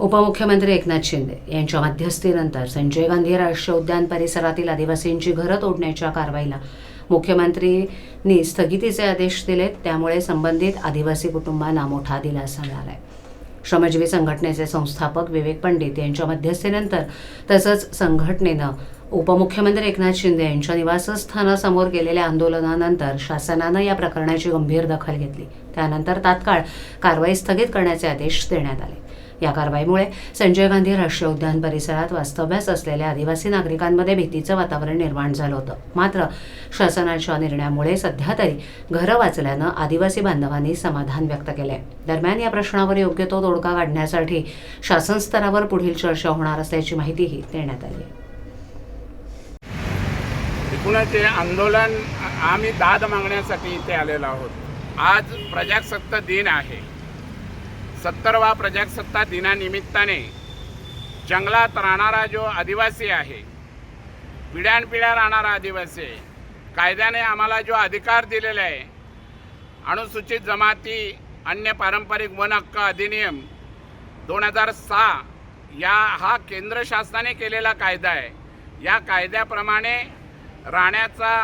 उपमुख्यमंत्री एकनाथ शिंदे यांच्या मध्यस्थीनंतर संजय गांधी राष्ट्रीय उद्यान परिसरातील आदिवासींची घरं तोडण्याच्या कारवाईला मुख्यमंत्रींनी स्थगितीचे आदेश दिलेत. त्यामुळे संबंधित आदिवासी कुटुंबांना मोठा दिलासा मिळाला आहे श्रमजीवी संघटनेचे संस्थापक विवेक पंडित यांच्या मध्यस्थीनंतर तसंच संघटनेनं उपमुख्यमंत्री एकनाथ शिंदे यांच्या निवासस्थानासमोर केलेल्या आंदोलनानंतर शासनानं या प्रकरणाची गंभीर दखल घेतली. त्यानंतर तात्काळ कारवाई स्थगित करण्याचे आदेश देण्यात आले. या कारवाईमुळे संजय गांधी राष्ट्रीय उद्यान परिसरात वास्तव्यास असलेल्या आदिवासी नागरिकांमध्ये भीतीचं वातावरण निर्माण झालं होतं. मात्र शासनाच्या निर्णयामुळे सध्या तरी घरं वाचल्यानं आदिवासी बांधवांनी समाधान व्यक्त केलंय. दरम्यान या प्रश्नावर योग्य तो तोडगा काढण्यासाठी शासन स्तरावर पुढील चर्चा होणार असल्याची माहितीही देण्यात आली. आहे एकूणच हे आंदोलन आम्ही दाद मागण्यासाठी इथे आलेलो आहोत. आज प्रजासत्ताक दिन आहे. सत्तरवा प्रजासत्ताक दिनानिमित्ताने जंगलात राहणारा जो आदिवासी आहे पिढ्यानपिढ्या राहणारा आदिवासी आहे कायद्याने आम्हाला जो अधिकार दिलेला आहे अनुसूचित जमाती अन्य पारंपरिक वन हक्क अधिनियम दोन हजार सहा या हा केंद्र शासनाने केलेला कायदा आहे. या कायद्याप्रमाणे राहण्याचा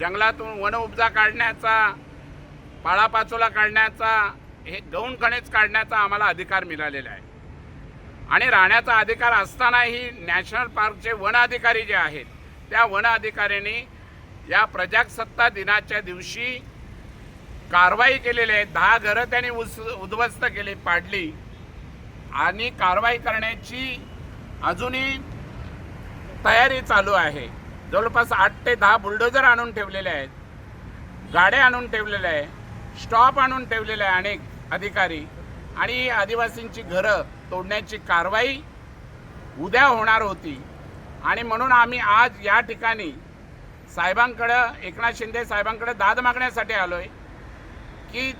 जंगलातून वन उपजा काढण्याचा पाळापाचोला काढण्याचा हे गौण खणीज काढण्याचा आम्हाला अधिकार मिळालेला आहे. आणि राहण्याचा अधिकार असतानाही नॅशनल पार्कचे वन अधिकारी जे आहेत त्या वन अधिकाऱ्यांनी या प्रजासत्ता दिनाच्या दिवशी कारवाई केलेली आहे. दहा घरं त्यांनी उस उद्ध्वस्त केली पाडली. आणि कारवाई करण्याची अजूनही तयारी चालू आहे. जवळपास आठ ते दहा बुलडोजर आणून ठेवलेले आहेत. गाड्या आणून ठेवलेल्या आहे स्टॉप आणून ठेवलेले आहे अनेक अधिकारी आणि आदिवासींची घरं तोडण्याची कारवाई उद्या होणार होती. आणि म्हणून आम्ही आज या ठिकाणी साहेबांकडं एकनाथ शिंदे साहेबांकडे दाद मागण्यासाठी आलो आहे की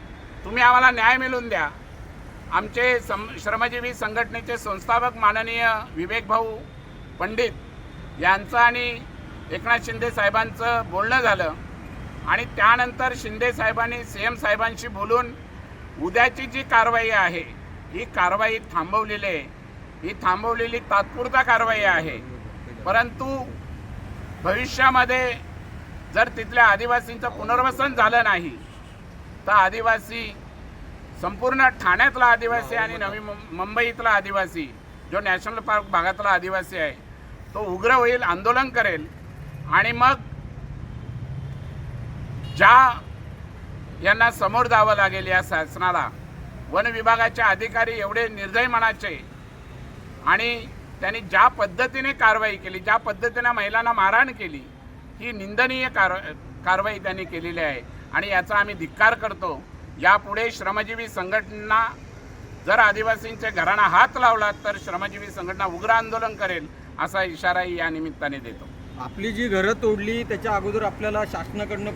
तुम्ही आम्हाला न्याय मिळवून द्या. आमचे सम श्रमजीवी संघटनेचे संस्थापक माननीय विवेक भाऊ पंडित यांचं आणि एकनाथ शिंदे साहेबांचं बोलणं झालं. आणि त्यानंतर शिंदे साहेबांनी सी एम साहेबांशी बोलून उद्याची जी कारवाई आहे ही कारवाई थांबवलेली आहे. ही थांबवलेली तात्पुरता कारवाई आहे. परंतु भविष्यामध्ये जर तिथल्या आदिवासींचं पुनर्वसन झालं नाही तर आदिवासी संपूर्ण ठाण्यातला आदिवासी आणि नवी मुं- मुंबईतला आदिवासी जो नॅशनल पार्क भागातला आदिवासी आहे तो उग्र होईल आंदोलन करेल. आणि मग ज्या यांना समोर जावं लागेल या शासनाला. वन विभागाचे अधिकारी एवढे निर्दय मनाचे आणि त्यांनी ज्या पद्धतीने कारवाई केली ज्या पद्धतीने महिलांना मारहाण केली ही निंदनीय कार कारवाई त्यांनी केलेली आहे. आणि याचा आम्ही धिक्कार करतो. यापुढे श्रमजीवी संघटना जर आदिवासींच्या घरांना हात लावला तर श्रमजीवी संघटना उग्र आंदोलन करेल असा इशाराही या निमित्ताने देतो. आपली जी घरं तोडली त्याच्या अगोदर आपल्याला शासनाकडनं